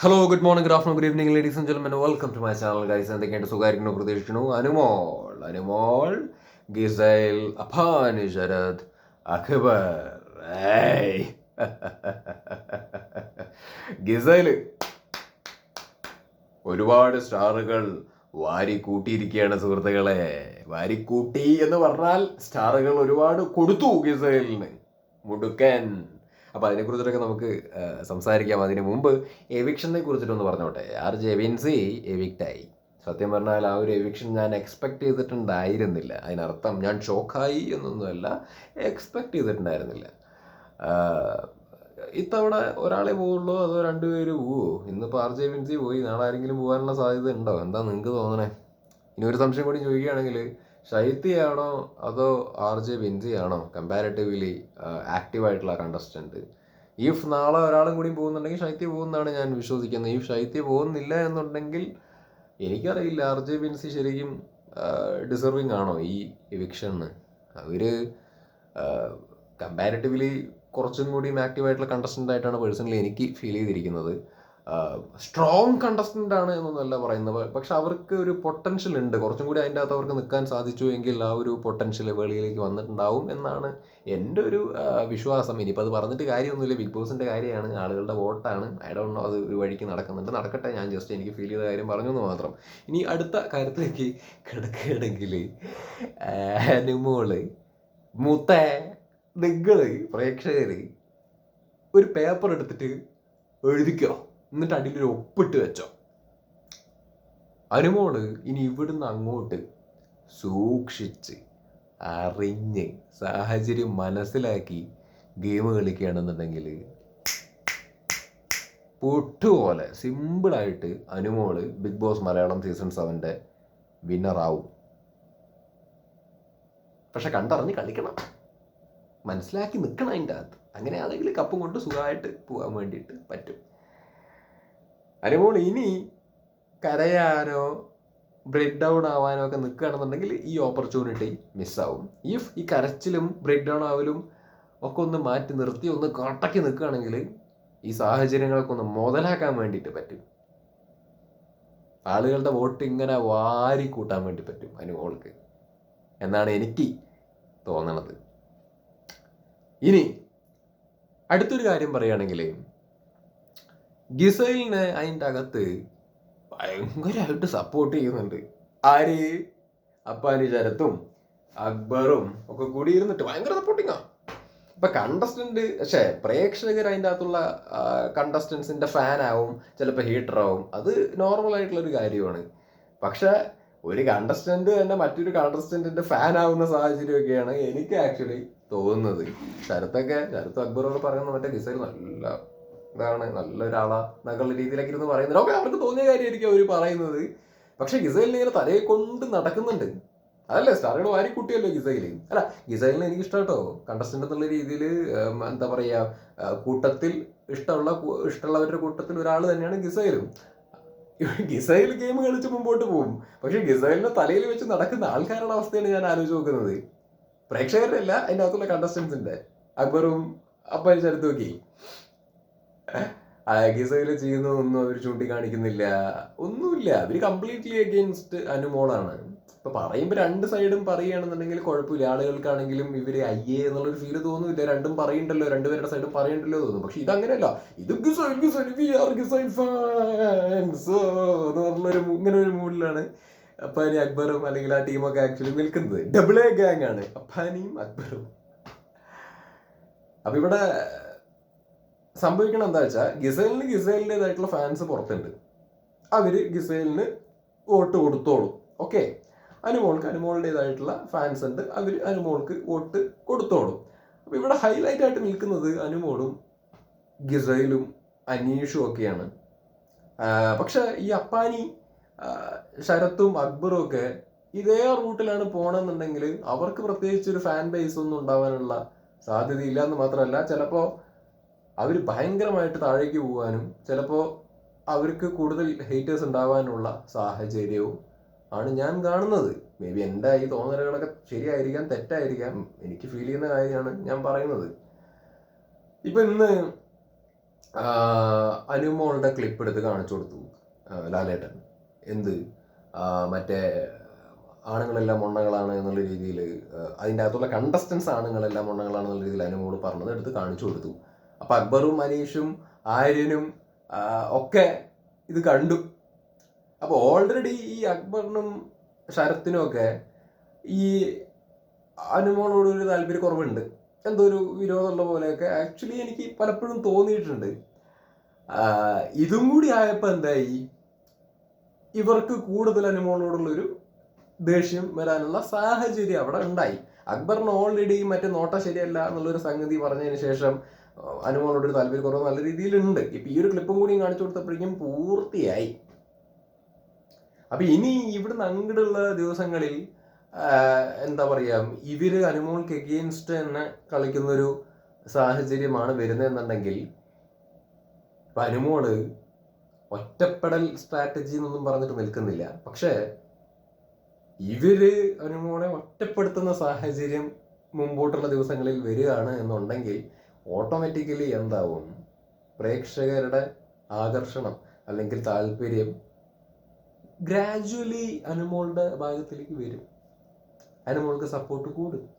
Hello good morning good afternoon good evening ladies and gentlemen welcome to my channel guys എന്തൊക്കെയുണ്ട്? സുഖമായിരിക്കുന്നു പ്രതീക്ഷിക്കുന്നു. Anumol Anumol Giselle Appani Sarath Akbar. Giselle. ഒരുപാട് സ്റ്റാറുകൾ വാരി കൂട്ടിയിരിക്കുകയാണ് സുഹൃത്തുക്കളെ. വാരി കൂട്ടി എന്ന് പറഞ്ഞാൽ സ്റ്റാറുകൾ ഒരുപാട് കൊടുത്തു ഗിസൈലിന്. മുടുക്കൻ. അപ്പോൾ അതിനെക്കുറിച്ചിട്ടൊക്കെ നമുക്ക് സംസാരിക്കാം. അതിന് മുമ്പ് എവിക്ഷനെ കുറിച്ചിട്ടൊന്ന് പറഞ്ഞോട്ടെ. ആർ ജെവിൻസി എവിക്റ്റായി സത്യം പറഞ്ഞാൽ ആ ഒരു എവിക്ഷൻ ഞാൻ എക്സ്പെക്ട് ചെയ്തിട്ടുണ്ടായിരുന്നില്ല. അതിനർത്ഥം ഞാൻ ഷോക്കായി എന്നൊന്നുമല്ല എക്സ്പെക്ട് ചെയ്തിട്ടുണ്ടായിരുന്നില്ല. ഇത്തവണ ഒരാളെ പോവുള്ളൂ അതോ രണ്ടുപേര് പോവോ? ഇന്നിപ്പോൾ ആർ ജെ വിൻസി പോയി നാളെ ആരെങ്കിലും പോകാനുള്ള സാധ്യത ഉണ്ടോ? എന്താ നിങ്ങൾക്ക് തോന്നണേ? ഇനി ഒരു സംശയം കൂടി ചോദിക്കുകയാണെങ്കിൽ ശൈത്യയാണോ അതോ ആർ ജെ വിൻസി ആണോ കമ്പാരിറ്റീവ്ലി ആക്റ്റീവ് ആയിട്ടുള്ള കണ്ടസ്റ്റന്റ് ഇഫ് നാളെ ഒരാളും കൂടി പോകുന്നുണ്ടെങ്കിൽ ശൈത്യ പോകുന്നതാണ് ഞാൻ വിശ്വസിക്കുന്നത്. ഈ ശൈത്യ പോകുന്നില്ല എന്നുണ്ടെങ്കിൽ എനിക്കറിയില്ല ആർ ജെ വിൻസി ശരിക്കും ഡിസർവിങ് ആണോ ഈ എവിക്ഷന് അവർ കമ്പാരിറ്റീവ്ലി കുറച്ചും കൂടിയും ആക്റ്റീവ് ആയിട്ടുള്ള കണ്ടസ്റ്റന്റ് ആയിട്ടാണ് പേഴ്സണലി എനിക്ക് ഫീൽ ചെയ്തിരിക്കുന്നത്. സ്ട്രോങ് കണ്ടസ്റ്റന്റ് ആണ് എന്നൊന്നല്ല പറയുന്നത്. പക്ഷെ അവർക്ക് ഒരു പൊട്ടൻഷ്യൽ ഉണ്ട്. കുറച്ചും കൂടി അതിന്റെ അകത്ത് അവർക്ക് നിൽക്കാൻ സാധിച്ചു എങ്കിൽ ആ ഒരു പൊട്ടൻഷ്യൽ വെളിയിലേക്ക് വന്നിട്ടുണ്ടാവും എന്നാണ് എന്റെ ഒരു വിശ്വാസം. ഇനിയിപ്പോൾ അത് പറഞ്ഞിട്ട് കാര്യമൊന്നുമില്ല. ബിഗ് ബോസിന്റെ കാര്യമാണ്. ആളുകളുടെ വോട്ടാണ്. ഐ ഡോണ്ട് നോ അത് ഒരു വഴിക്ക് നടക്കുന്നുണ്ട്. നടക്കട്ടെ. ഞാൻ ജസ്റ്റ് എനിക്ക് ഫീൽ ചെയ്ത കാര്യം പറഞ്ഞു എന്ന് മാത്രം. ഇനി അടുത്ത കാര്യത്തിലേക്ക് കിടക്കുകയാണെങ്കിൽ അനുമോൾ മുത്ത നിങ്ങൾ പ്രേക്ഷകർ ഒരു പേപ്പർ എടുത്തിട്ട് എഴുതിക്കോ? എന്നിട്ട് അടിയിലൊരു ഒപ്പിട്ട് വെച്ചോ. അനുമോൾ ഇനി ഇവിടുന്ന് അങ്ങോട്ട് സൂക്ഷിച്ച് അറിഞ്ഞ് സാഹചര്യം മനസ്സിലാക്കി ഗെയിം കളിക്കുകയാണെന്നുണ്ടെങ്കിൽ പൊട്ടുപോലെ സിമ്പിളായിട്ട് Anumol Bigg Boss Malayalam season സെവന്റെ വിന്നറാവും. പക്ഷെ കണ്ടറിഞ്ഞ് കളിക്കണം. മനസ്സിലാക്കി നിൽക്കണം അതിന്റെ അകത്ത്. അങ്ങനെ ആണെങ്കിൽ കപ്പും കൊണ്ട് സുഖമായിട്ട് പോകാൻ വേണ്ടിയിട്ട് പറ്റും. അനുമോൾ ഇനി കരയാനോ ബ്രേക്ക് ഡൗൺ ആവാനോ ഒക്കെ നിൽക്കുകയാണെന്നുണ്ടെങ്കിൽ ഈ ഓപ്പർച്യൂണിറ്റി മിസ്സാവും ഇഫ് ഈ കരച്ചിലും ബ്രേക്ക് ഡൗൺ ആവലും ഒക്കെ ഒന്ന് മാറ്റി നിർത്തി ഒന്ന് കട്ടക്കി നിൽക്കുകയാണെങ്കിൽ ഈ സാഹചര്യങ്ങളൊക്കെ ഒന്ന് മുതലാക്കാൻ വേണ്ടിയിട്ട് പറ്റും. ആളുകളുടെ വോട്ട് ഇങ്ങനെ വാരി കൂട്ടാൻ വേണ്ടി പറ്റും അനുമോൾക്ക് എന്നാണ് എനിക്ക് തോന്നണത്. ഇനി അടുത്തൊരു കാര്യം പറയുകയാണെങ്കിൽ ഗിസൈലിനെ അതിന്റെ അകത്ത് ഭയങ്കരമായിട്ട് സപ്പോർട്ട് ചെയ്യുന്നുണ്ട്. ആര്? അപ്പാനി ശരത്തും അക്ബറും ഒക്കെ കൂടി ഇരുന്നിട്ട് ഭയങ്കര സപ്പോർട്ടിങ്ങാ ഇപ്പൊ കണ്ടസ്റ്റന്റ് പക്ഷേ പ്രേക്ഷകർ അതിന്റെ അകത്തുള്ള കണ്ടസ്റ്റൻസിന്റെ ഫാൻ ആവും ചിലപ്പോൾ ഹീറ്റർ ആവും. അത് നോർമൽ ആയിട്ടുള്ള ഒരു കാര്യമാണ്. പക്ഷെ ഒരു കണ്ടസ്റ്റന്റ് തന്നെ മറ്റൊരു കണ്ടസ്റ്റന്റിന്റെ ഫാൻ ആവുന്ന സാഹചര്യമൊക്കെയാണ് എനിക്ക് ആക്ച്വലി തോന്നുന്നത്. ശരത്തൊക്കെ ശരത്ത് അക്ബറോട് പറയുന്ന മറ്റേ ഗിസൈൽ നല്ല ഇതാണ് നല്ലൊരാളാ എന്നൊക്കെയുള്ള രീതിയിലൊക്കെ ഇരുന്ന് പറയുന്നത്. ഓക്കെ അവർക്ക് തോന്നിയ കാര്യമായിരിക്കും അവർ പറയുന്നത്. പക്ഷെ ഗിസൈലിനെ ഇങ്ങനെ തലയെ കൊണ്ട് നടക്കുന്നുണ്ട്. അതല്ലേ സ്റ്റാറുകൾ വാരി കുട്ടിയല്ലോ ഗിസൈൽ അല്ല ഗിസൈലിന് എനിക്ക് ഇഷ്ടം കേട്ടോ കണ്ടസ്റ്റന്റ് എന്നുള്ള രീതിയിൽ എന്താ പറയാ കൂട്ടത്തിൽ ഇഷ്ടമുള്ള ഇഷ്ടമുള്ളവരുടെ കൂട്ടത്തിൽ ഒരാൾ തന്നെയാണ് ഗിസൈലും. ഗിസൈൽ ഗെയിം കളിച്ച് മുമ്പോട്ട് പോകും പക്ഷെ ഗിസൈലിനെ തലയിൽ വെച്ച് നടക്കുന്ന ആൾക്കാരുടെ അവസ്ഥയാണ് ഞാൻ ആലോചിച്ച് നോക്കുന്നത്. പ്രേക്ഷകരുടെ അല്ല അതിന്റെ അകത്തുള്ള കണ്ടസ്റ്റൻസിന്റെ അക്ബറും അപ്പം ചരിത്ത് നോക്കി. ഗിസൈൽ ചെയ്യുന്നതൊന്നും അവർ ചൂണ്ടിക്കാണിക്കുന്നില്ല. ഒന്നുമില്ല. അവർ കംപ്ലീറ്റ്ലി അഗെയിൻസ്റ്റ് അനുമോളാണ് ഇപ്പൊ പറയുമ്പോൾ രണ്ട് സൈഡും പറയുകയാണെന്നുണ്ടെങ്കിൽ കുഴപ്പമില്ല. ആളുകൾക്കാണെങ്കിലും ഇവർ അയ്യേ എന്നുള്ളൊരു ഫീൽ തോന്നുന്നില്ല. രണ്ടും പറയണ്ടല്ലോ രണ്ടുപേരുടെ സൈഡും പറയണ്ടല്ലോ തോന്നുന്നു. പക്ഷെ ഇതങ്ങനെയല്ല. ഇത് പറഞ്ഞൊരു ഇങ്ങനെ ഒരു മൂഡിലാണ് അപ്പാനി അക്ബറും അല്ലെങ്കിൽ ആ ടീമൊക്കെ ആക്ച്വലി നിൽക്കുന്നത്. ഡബിൾ എ ഗാങ് ആണ്. അപ്പാനിയും അക്ബറും. അപ്പൊ ഇവിടെ സംഭവിക്കണം എന്താ വെച്ചാൽ ഗിസേലിന് ഗിസേലിന്റെതായിട്ടുള്ള ഫാൻസ് പുറത്തുണ്ട്. അവർ ഗിസേലിന് വോട്ട് കൊടുത്തോളും. ഓക്കെ അനുമോൾക്ക് അനുമോളുടേതായിട്ടുള്ള ഫാൻസ് ഉണ്ട്. അവർ അനുമോൾക്ക് വോട്ട് കൊടുത്തോളും. അപ്പൊ ഇവിടെ ഹൈലൈറ്റ് ആയിട്ട് നിൽക്കുന്നത് അനുമോളും ഗിസൈലും അനീഷും ഒക്കെയാണ്. പക്ഷേ ഈ അപ്പാനി ശരത്തും അക്ബറും ഒക്കെ ഇതേ റൂട്ടിലാണ് പോണെന്നുണ്ടെങ്കിൽ അവർക്ക് പ്രത്യേകിച്ച് ഒരു ഫാൻ ബേസ് ഒന്നും ഉണ്ടാവാനുള്ള സാധ്യതയില്ല എന്ന് മാത്രമല്ല ചിലപ്പോൾ അവർ ഭയങ്കരമായിട്ട് താഴേക്ക് പോകാനും ചിലപ്പോൾ അവർക്ക് കൂടുതൽ ഹേറ്റേഴ്സ് ഉണ്ടാവാനുള്ള സാഹചര്യവും ആണ് ഞാൻ കാണുന്നത്. മേ ബി എന്റെ ഈ തോന്നലുകളൊക്കെ ശരിയായിരിക്കാം തെറ്റായിരിക്കാം. എനിക്ക് ഫീൽ ചെയ്യുന്ന കാര്യമാണ് ഞാൻ പറയുന്നത്. ഇപ്പം ഇന്ന് അനുമോളുടെ ക്ലിപ്പ് എടുത്ത് കാണിച്ചു കൊടുത്തു ലാലേട്ടൻ. എന്ത്? മറ്റേ ആണുങ്ങളെല്ലാം മൊണ്ണകളാണ് എന്നുള്ള രീതിയിൽ അതിന്റെ അകത്തുള്ള കണ്ടസ്റ്റൻസ് ആണുങ്ങളെല്ലാം മുണ്ണകളാണെന്നുള്ള രീതിയിൽ അനുമോൾ പറഞ്ഞത് എടുത്ത് കാണിച്ചു കൊടുത്തു. അപ്പം അക്ബറും മനീഷും ആര്യനും ഒക്കെ ഇത് കണ്ടു. അപ്പോൾ ഓൾറെഡി ഈ അക്ബറിനും ശരത്തിനും ഒക്കെ ഈ അനുമോളോട് ഒരു താല്പര്യക്കുറവുണ്ട് എന്തോ ഒരു വിരോധമുള്ള പോലെയൊക്കെ ആക്ച്വലി എനിക്ക് പലപ്പോഴും തോന്നിയിട്ടുണ്ട്. ഇതും കൂടി ആയപ്പോൾ എന്തായി? ഇവർക്ക് കൂടുതൽ അനുമോളോടുള്ളൊരു ദേഷ്യം വരാനുള്ള സാഹചര്യം അവിടെ ഉണ്ടായി. അക്ബറിന് ഓൾറെഡി മറ്റേ നോട്ട ശരിയല്ല എന്നുള്ളൊരു സംഗതി പറഞ്ഞതിന് ശേഷം ആ, താല്പര്യം താല്പര്യക്കുറവ് നല്ല രീതിയിലുണ്ട്. ഇപ്പൊ ഈ ഒരു ക്ലിപ്പും കൂടി കാണിച്ചു കൊടുത്തപ്പോഴേക്കും പൂർത്തിയായി. അപ്പൊ ഇനി ഇവിടുന്ന് അങ്ങോട്ടുള്ള ദിവസങ്ങളിൽ എന്താ പറയാ ഇവർ അനുമോൾക്ക് എഗെയിൻസ്റ്റ് തന്നെ കളിക്കുന്നൊരു സാഹചര്യമാണ് വരുന്നതെന്നുണ്ടെങ്കിൽ ഇപ്പൊ അനുമോൾ ഒറ്റപ്പെടൽ സ്ട്രാറ്റജി എന്നൊന്നും പറഞ്ഞിട്ട് നിൽക്കുന്നില്ല. പക്ഷേ ഇവർ അനുമോളെ ഒറ്റപ്പെടുത്തുന്ന സാഹചര്യം മുമ്പോട്ടുള്ള ദിവസങ്ങളിൽ വരികയാണ് എന്നുണ്ടെങ്കിൽ ഓട്ടോമാറ്റിക്കലി എന്താവും? പ്രേക്ഷകരുടെ ആകർഷണം അല്ലെങ്കിൽ താല്പര്യം ഗ്രാജുവലി അനുമോളുടെ ഭാഗത്തിലേക്ക് വരും. അനുമോൾക്ക് സപ്പോർട്ട് കൂടും.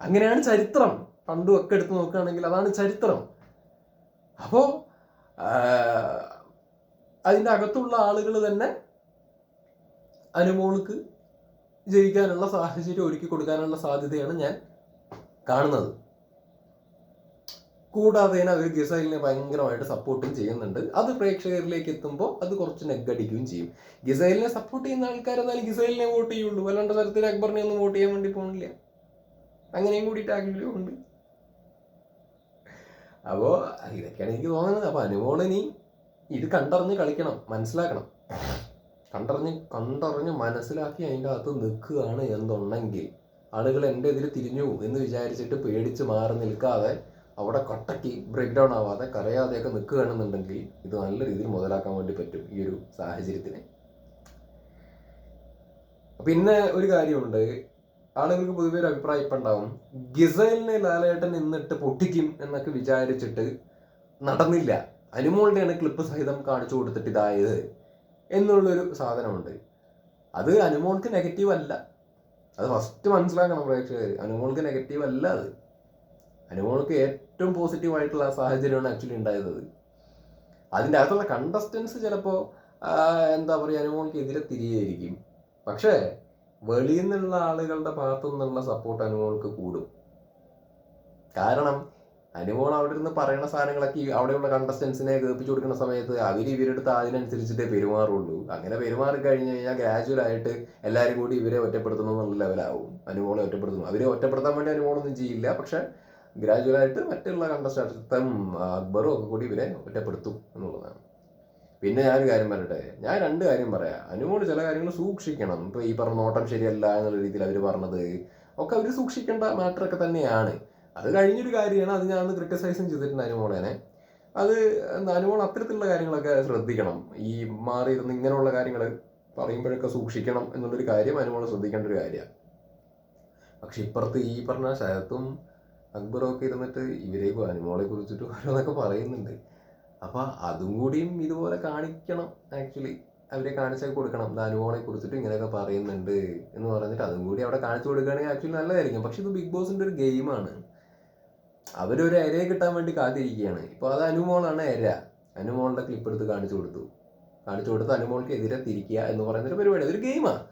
അങ്ങനെയാണ് ചരിത്രം. പണ്ടും ഒക്കെ എടുത്ത് നോക്കുകയാണെങ്കിൽ അതാണ് ചരിത്രം. അപ്പോ അതിന്റെ അകത്തുള്ള ആളുകൾ തന്നെ അനുമോൾക്ക് ജയിക്കാനുള്ള സാഹചര്യം ഒരുക്കി കൊടുക്കാനുള്ള സാധ്യതയാണ് ഞാൻ കാണുന്നത്. കൂടാതെ തന്നെ അവർ ഗിസൈലിനെ ഭയങ്കരമായിട്ട് സപ്പോർട്ടും ചെയ്യുന്നുണ്ട്. അത് പ്രേക്ഷകരിലേക്ക് എത്തുമ്പോൾ അത് കുറച്ച് നെഗടിക്കുകയും ചെയ്യും. ഗിസൈലിനെ സപ്പോർട്ട് ചെയ്യുന്ന ആൾക്കാർ എന്നാലും ഗിസൈലിനെ വോട്ട് ചെയ്യുള്ളൂ. വല്ലാണ്ട് തരത്തിൽ അക്ബറിനെ ഒന്നും വോട്ട് ചെയ്യാൻ വേണ്ടി പോകണില്ല അങ്ങനെയും കൂടിയിട്ട് ആഗ്രഹം ഉണ്ട്. അപ്പോൾ ഇതൊക്കെയാണ് എനിക്ക് തോന്നുന്നത്. അപ്പോൾ അനുമോളിനി ഇത് കണ്ടറിഞ്ഞ് കളിക്കണം. മനസ്സിലാക്കണം. കണ്ടറിഞ്ഞ് കണ്ടറിഞ്ഞ് മനസ്സിലാക്കി അതിന്റെ അകത്ത് നിൽക്കുകയാണ് എന്നുണ്ടെങ്കിൽ ആളുകൾ എന്റെ ഇതിൽ തിരിഞ്ഞു എന്ന് വിചാരിച്ചിട്ട് പേടിച്ച് മാറി നിൽക്കാതെ അവിടെ കട്ടക്കി ബ്രേക്ക് ഡൗൺ ആവാതെ കരയാതെയൊക്കെ നിൽക്കുകയാണെന്നുണ്ടെങ്കിൽ ഇത് നല്ല രീതിയിൽ മുതലാക്കാൻ വേണ്ടി പറ്റും ഈ ഒരു സാഹചര്യത്തിന്. പിന്നെ ഒരു കാര്യമുണ്ട്. ആളുകൾക്ക് പൊതുവെ ഒരു അഭിപ്രായം ഇപ്പം ഉണ്ടാവും. ഗിസൈലിനെ ലാലേട്ടൻ നിന്നിട്ട് പൊട്ടിക്കും എന്നൊക്കെ വിചാരിച്ചിട്ട് നടന്നില്ല. അനുമോളുടെയാണ് ക്ലിപ്പ് സഹിതം കാണിച്ചു കൊടുത്തിട്ട് ഇതായത് എന്നുള്ളൊരു സാധനമുണ്ട്. അത് അനുമോൾക്ക് നെഗറ്റീവ് അല്ല. അത് ഫസ്റ്റ് മനസ്സിലാക്കണം പ്രേക്ഷകർ അനുമോൾക്ക് നെഗറ്റീവ് അല്ല അത്. അനുമോൾക്ക് ഏറ്റവും പോസിറ്റീവ് ആയിട്ടുള്ള സാഹചര്യമാണ് ആക്ച്വലി ഉണ്ടായത്. അതിന്റെ അകത്തുള്ള കണ്ടസ്റ്റൻസ് ചിലപ്പോൾ എന്താ പറയുക അനുമോൾക്ക് എതിരെ തിരികെയായിരിക്കും പക്ഷേ വെളിയിൽ നിന്നുള്ള ആളുകളുടെ ഭാഗത്തു നിന്നുള്ള സപ്പോർട്ട് അനുമോൾക്ക് കൂടും. കാരണം അനുമോൾ അവിടെ ഇരുന്ന് പറയുന്ന സാധനങ്ങളൊക്കെ അവിടെയുള്ള കണ്ടസ്റ്റൻസിനെ കേൾപ്പിച്ചു കൊടുക്കുന്ന സമയത്ത് അവർ ഇവരെടുത്ത് അതിനനുസരിച്ചിട്ടേ പെരുമാറുള്ളൂ. അങ്ങനെ പെരുമാറി കഴിഞ്ഞ് കഴിഞ്ഞാൽ ഗ്രാജുവലായിട്ട് എല്ലാവരും കൂടി ഇവരെ ഒറ്റപ്പെടുത്തണമെന്നുള്ള ലെവലാവും അനുമോളെ ഒറ്റപ്പെടുത്തുന്നു അവരെ ഒറ്റപ്പെടുത്താൻ വേണ്ടി അനുമോളൊന്നും ചെയ്യില്ല. പക്ഷെ ഗ്രാജുവൽ ആയിട്ട് മറ്റുള്ള കണ്ടസ്റ്റൻസും അക്ബറും ഒക്കെ കൂടി ഇവരെ ഒറ്റപ്പെടുത്തും എന്നുള്ളതാണ്. പിന്നെ ഞാനൊരു കാര്യം പറയട്ടെ? ഞാൻ രണ്ട് കാര്യം പറയാം. അനുമോട് ചില കാര്യങ്ങൾ സൂക്ഷിക്കണം. ഇപ്പൊ ഈ പറഞ്ഞ നോട്ടം ശരിയല്ല എന്നുള്ള രീതിയിൽ അവർ പറഞ്ഞത് ഒക്കെ അവർ സൂക്ഷിക്കേണ്ട മാറ്ററൊക്കെ തന്നെയാണ്. അത് കഴിഞ്ഞൊരു കാര്യമാണ്. അത് ഞാൻ ക്രിട്ടിസൈസും ചെയ്തിട്ടുണ്ട് അനുമോളേനെ. അത് അനുമോൾ അത്തരത്തിലുള്ള കാര്യങ്ങളൊക്കെ ശ്രദ്ധിക്കണം. ഈ മാറി ഇരുന്ന് ഇങ്ങനെയുള്ള കാര്യങ്ങൾ പറയുമ്പോഴൊക്കെ സൂക്ഷിക്കണം എന്നുള്ളൊരു കാര്യം അനുമോൾ ശ്രദ്ധിക്കേണ്ട ഒരു കാര്യമാണ്. പക്ഷെ ഇപ്പുറത്ത് ഈ പറഞ്ഞ ശരത്തും അക്ബറും ഒക്കെ ഇരുന്നിട്ട് ഇവരേക്കും അനുമോളെ കുറിച്ചിട്ട് ഓരോന്നൊക്കെ പറയുന്നുണ്ട്. അപ്പോൾ അതും കൂടിയും ഇതുപോലെ കാണിക്കണം. ആക്ച്വലി അവരെ കാണിച്ചൊക്കെ കൊടുക്കണം. അനുമോളെ കുറിച്ചിട്ട് ഇങ്ങനെയൊക്കെ പറയുന്നുണ്ട് എന്ന് പറഞ്ഞിട്ട് അതും കൂടി അവിടെ കാണിച്ചു കൊടുക്കുകയാണെങ്കിൽ ആക്ച്വലി നല്ലതായിരിക്കും. പക്ഷെ ഇത് ബിഗ് ബോസിന്റെ ഒരു ഗെയിമാണ് അവരൊരു ഇരയെ കിട്ടാൻ വേണ്ടി കാത്തിരിക്കുകയാണ്. ഇപ്പൊ അത് അനുമോളാണ് ഇര അനുമോളുടെ ക്ലിപ്പ് എടുത്ത് കാണിച്ചു കൊടുത്തു. കാണിച്ചു കൊടുത്ത് അനുമോൾക്ക് എതിരെ തിരിക്കുക എന്ന് പറയുന്ന ഒരു പരിപാടി. അതൊരു ഗെയിമാണ്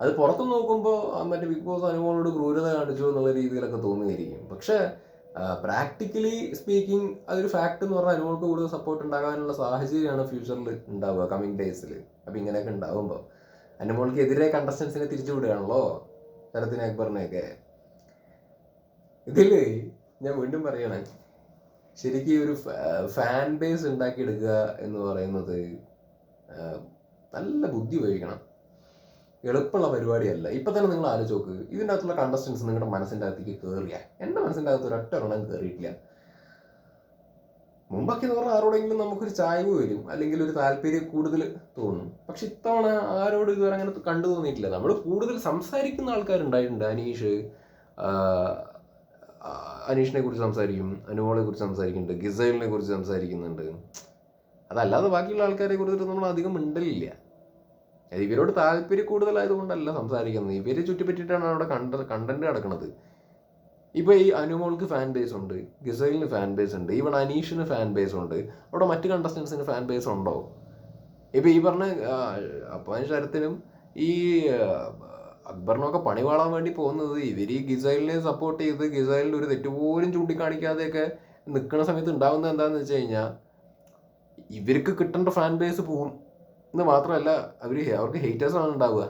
അത് പുറത്തു നോക്കുമ്പോൾ മറ്റേ ബിഗ് ബോസ് അനുമോളോട് ക്രൂരത കാണിച്ചു എന്നുള്ള രീതിയിലൊക്കെ തോന്നുകയായിരിക്കും. പക്ഷേ പ്രാക്ടിക്കലി സ്പീക്കിംഗ് അതൊരു ഫാക്ട് എന്ന് പറഞ്ഞാൽ അനുമോൾക്ക് കൂടുതൽ സപ്പോർട്ട് ഉണ്ടാകാനുള്ള സാഹചര്യമാണ് ഫ്യൂച്ചറിൽ ഉണ്ടാവുക കമ്മിങ് ഡേയ്സിൽ അപ്പം ഇങ്ങനെയൊക്കെ ഉണ്ടാവുമ്പോൾ അനുമോൾക്ക് എതിരെ കണ്ടസ്റ്റൻസിനെ തിരിച്ചു വിടുകയാണല്ലോ ശരത്തിനെ അക്ബറിനെയൊക്കെ ഇതിൽ ഞാൻ വീണ്ടും പറയണേ ശരിക്കും ഒരു ഫാൻ ബേസ് ഉണ്ടാക്കിയെടുക്കുക എന്ന് പറയുന്നത് നല്ല ബുദ്ധി ഉപയോഗിക്കണം. എളുപ്പമുള്ള പരിപാടിയല്ല. ഇപ്പൊ തന്നെ നിങ്ങൾ ആലോചിച്ച് നോക്ക്. ഇതിന്റെ അകത്തുള്ള കണ്ടസ്റ്റൻസ് നിങ്ങളുടെ മനസ്സിന്റെ അകത്തേക്ക് കയറിയ എന്റെ മനസ്സിന്റെ അകത്ത് ഒരൊറ്റ കയറിയിട്ടില്ല മുമ്പൊക്കെ എന്ന് പറഞ്ഞാൽ ആരോടെങ്കിലും നമുക്കൊരു ചായ്വ് വരും. അല്ലെങ്കിൽ ഒരു താല്പര്യം കൂടുതൽ തോന്നും. പക്ഷെ ഇത്തവണ ആരോട് ഇതുവരെ അങ്ങനെ കണ്ടു തോന്നിയിട്ടില്ല. നമ്മൾ കൂടുതൽ സംസാരിക്കുന്ന ആൾക്കാരുണ്ടായിട്ടുണ്ട്. അനീഷ് അനീഷിനെ കുറിച്ച് സംസാരിക്കും. അനുമോളെ കുറിച്ച് സംസാരിക്കുന്നുണ്ട്. ഗിസൈലിനെ കുറിച്ച് സംസാരിക്കുന്നുണ്ട്. അതല്ലാതെ ബാക്കിയുള്ള ആൾക്കാരെ കുറിച്ചിട്ട് നമ്മൾ അധികം മിണ്ടലില്ല. ഇവരോട് താല്പര്യം കൂടുതലായതുകൊണ്ടല്ല സംസാരിക്കുന്നത്. ഇവരെ ചുറ്റിപ്പറ്റിയിട്ടാണ് അവിടെ കണ്ട കണ്ടന്റ് കിടക്കുന്നത് ഇപ്പൊ ഈ അനുമോൾക്ക് ഫാൻ ബേസ് ഉണ്ട് ഗിസൈലിന് ഫാൻ ബേസ് ഉണ്ട് ഈവൺ അനീഷിന് ഫാൻ ബേസ് ഉണ്ട്. അവിടെ മറ്റു കണ്ടസ്റ്റൻസിന് ഫാൻ ബേസ് ഉണ്ടോ? ഇപ്പൊ ഈ പറഞ്ഞ അപ്പാൻ ശരത്തിനും ഈ അക്ബറിനൊക്കെ പണി വാളാൻ വേണ്ടി പോകുന്നത് ഇവർ ഈ ഗിസൈലിനെ സപ്പോർട്ട് ചെയ്ത് ഗിസൈലിൽ ഒരു തെറ്റുപോലും ചൂണ്ടിക്കാണിക്കാതെയൊക്കെ നിൽക്കുന്ന സമയത്ത് ഉണ്ടാവുന്നത് എന്താണെന്ന് വെച്ച് കഴിഞ്ഞാൽ ഇവർക്ക് കിട്ടേണ്ട ഫാൻ ബേസ് പോവും എന്ന് മാത്രമല്ല അവർ അവർക്ക് ഹേറ്റേഴ്സാണ് ഉണ്ടാവുക.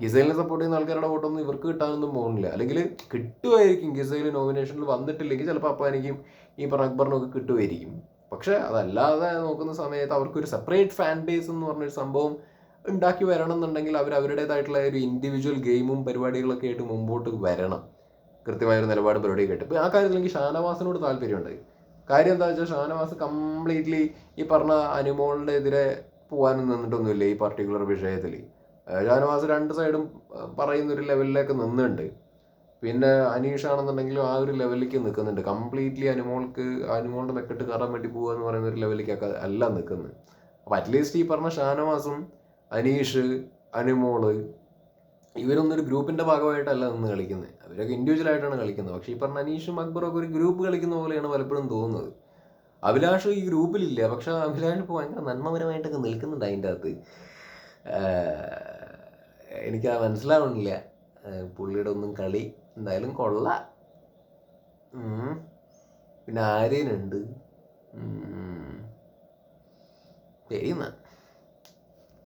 ഗിസൈലിനെ സപ്പോർട്ട് ചെയ്യുന്ന ആൾക്കാരുടെ വോട്ടൊന്നും ഇവർക്ക് കിട്ടാനൊന്നും പോകുന്നില്ല. അല്ലെങ്കിൽ കിട്ടുമായിരിക്കും. ഗിസൈൽ നോമിനേഷനിൽ വന്നിട്ടില്ലെങ്കിൽ ചിലപ്പോൾ അപ്പാനിക്കും ഈ പറഞ്ഞ അക്ബറിനൊക്കെ കിട്ടുമായിരിക്കും. പക്ഷെ അതല്ലാതെ നോക്കുന്ന സമയത്ത് അവർക്കൊരു സെപ്പറേറ്റ് ഫാൻ ബേസ് എന്ന് പറഞ്ഞൊരു സംഭവം ഉണ്ടാക്കി വരണം എന്നുണ്ടെങ്കിൽ അവർ അവരുടേതായിട്ടുള്ള ഒരു ഇൻഡിവിജ്വൽ ഗെയിമും പരിപാടികളൊക്കെ ആയിട്ട് മുമ്പോട്ട് വരണം. കൃത്യമായ ഒരു പരിപാടി പരിപാടിയൊക്കെ ആയിട്ട്. ഇപ്പം ആ കാര്യത്തിൽ എനിക്ക് ഷാനവാസിനോട് താല്പര്യമുണ്ട്. കാര്യം എന്താ വെച്ചാൽ ഷാനവാസ് കംപ്ലീറ്റ്ലി ഈ പറഞ്ഞ അനുമോളിന്റെ എതിരെ പോകാനും നിന്നിട്ടൊന്നുമില്ല ഈ പർട്ടിക്കുലർ വിഷയത്തിൽ ഷാനവാസ് രണ്ട് സൈഡും പറയുന്ന ഒരു ലെവലിലേക്ക് നിന്നുണ്ട്. പിന്നെ അനീഷ് ആണെന്നുണ്ടെങ്കിലും ആ ഒരു ലെവലിലേക്ക് നിൽക്കുന്നുണ്ട് കംപ്ലീറ്റ്ലി അനുമോൾക്ക് അനുമോളുടെ മെക്കെട്ട് കയറാൻ വേണ്ടി പോകുക എന്ന് പറയുന്ന ഒരു ലെവലിലേക്ക് അല്ല നിൽക്കുന്നത് അപ്പോൾ അറ്റ്ലീസ്റ്റ് ഈ പറഞ്ഞ ഷാനവാസും അനീഷ് അനുമോൾ ഇവരൊന്നും ഒരു ഗ്രൂപ്പിന്റെ ഭാഗമായിട്ടല്ല നിന്ന് കളിക്കുന്നത് അവരൊക്കെ ഇൻഡിവിജ്വൽ ആയിട്ടാണ് കളിക്കുന്നത് പക്ഷേ ഈ പറഞ്ഞ അനീഷും അക്ബറും ഒക്കെ ഒരു ഗ്രൂപ്പ് കളിക്കുന്ന പോലെയാണ് പലപ്പോഴും തോന്നുന്നത്. അഭിലാഷ് ഈ ഗ്രൂപ്പിലില്ല. പക്ഷെ അഭിലാഷ് ഇപ്പോൾ ഭയങ്കര നന്മപരമായിട്ടൊക്കെ നിൽക്കുന്നുണ്ട് അതിന്റെ അകത്ത്. എനിക്ക് ആ മനസ്സിലാവണില്ല പുള്ളിയുടെ ഒന്നും കളി എന്തായാലും കൊള്ള. പിന്നെ ആര്യനുണ്ട്. ശരി എന്നാ.